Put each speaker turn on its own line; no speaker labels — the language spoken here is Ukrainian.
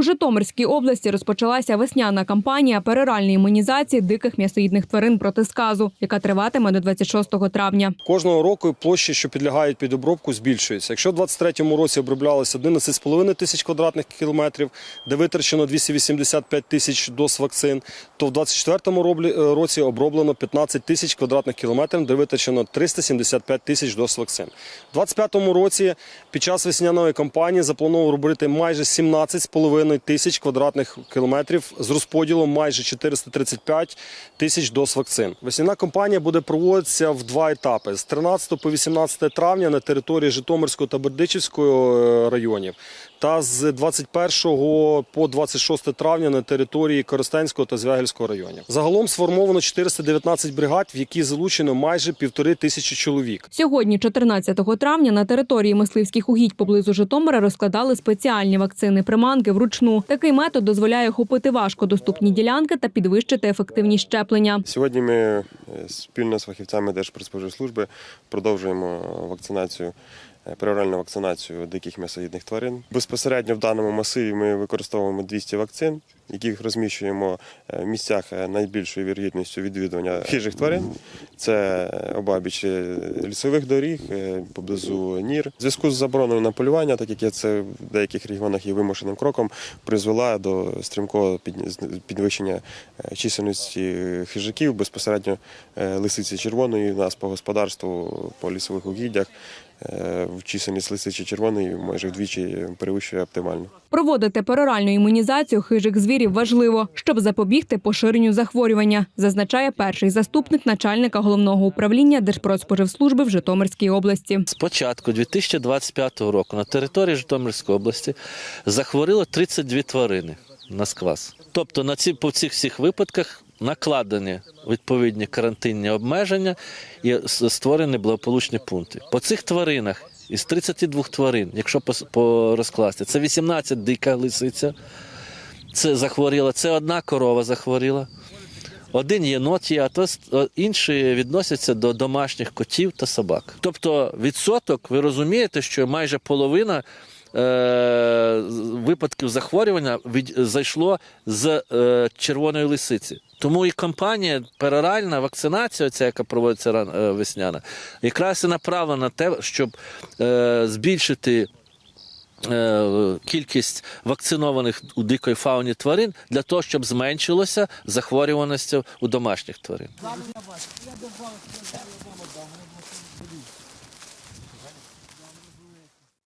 У Житомирській області розпочалася весняна кампанія пероральної імунізації диких м'ясоїдних тварин проти сказу, яка триватиме до 26 травня.
Кожного року площі, що підлягають під обробку, збільшуються. Якщо в 2023 році оброблялося 11,5 тисяч квадратних кілометрів, де витрачено 285 тисяч доз вакцин, то в 2024 роблі- е, році оброблено 15 тисяч квадратних кілометрів, де витрачено 375 тисяч доз вакцин. У 2025 році під час весняної кампанії заплановано робити майже 17,5 тисяч квадратних кілометрів з розподілом майже 435 тисяч доз вакцин. Весняна кампанія буде проводитися в два етапи: з 13 по 18 травня на території Житомирського та Бердичівського е, районів, та з 21 по 26 травня на території Коростенського та Звягельського районів. Загалом сформовано 419 бригад, в які залучено майже півтори тисячі чоловік.
Сьогодні, 14 травня, на території мисливських угідь поблизу Житомира розкладали спеціальні вакцини приманки вручну. Такий метод дозволяє охопити важкодоступні ділянки та підвищити ефективність щеплення.
Сьогодні ми е, спільно з фахівцями Держпродспоживслужби продовжуємо вакцинацію, е, вакцинацію диких м'ясоїдних тварин. Безпосередньо в даному масиві ми використовуємо 200 вакцин, яких розміщуємо е, в місцях е, найбільшою вірогідністю відвідування хижих тварин. Це обабіч е, лісових доріг, поблизу нір. В зв'язку з забороною на полювання, так як є це в деяких регіонах є вимушеним кроком, призвела до стрімкого підвищення чисельності хижаків, безпосередньо лисиці червоної у нас по господарству, по лісових угіддях. В чисельність лисиці червоної майже вдвічі перевищує оптимально.
Проводити пероральну імунізацію хижих звірів важливо, щоб запобігти поширенню захворювання, зазначає перший заступник начальника головного управління Держпродспоживслужби в Житомирській області.
З початку 2025 року на території Житомирської області захворіло 32 тварини на сквас. Тобто на ці по цих всіх випадках накладені відповідні карантинні обмеження і створені благополучні пункти. По цих тваринах із 32 тварин, якщо по розкласти, це 18 дика лисиця. Це захворіла, це одна корова захворіла. Один єнот є, а то інші відносяться до домашніх котів та собак. Тобто відсоток, ви розумієте, що майже половина е, випадків захворювання від, зайшло з е, червоної лисиці. Тому і кампанія пероральна вакцинація, ця, яка проводиться е, весняна, якраз і направлена на те, щоб е, збільшити Е, кількість вакцинованих у дикої фауні тварин для того, щоб зменшилося захворюваності у домашніх тварин.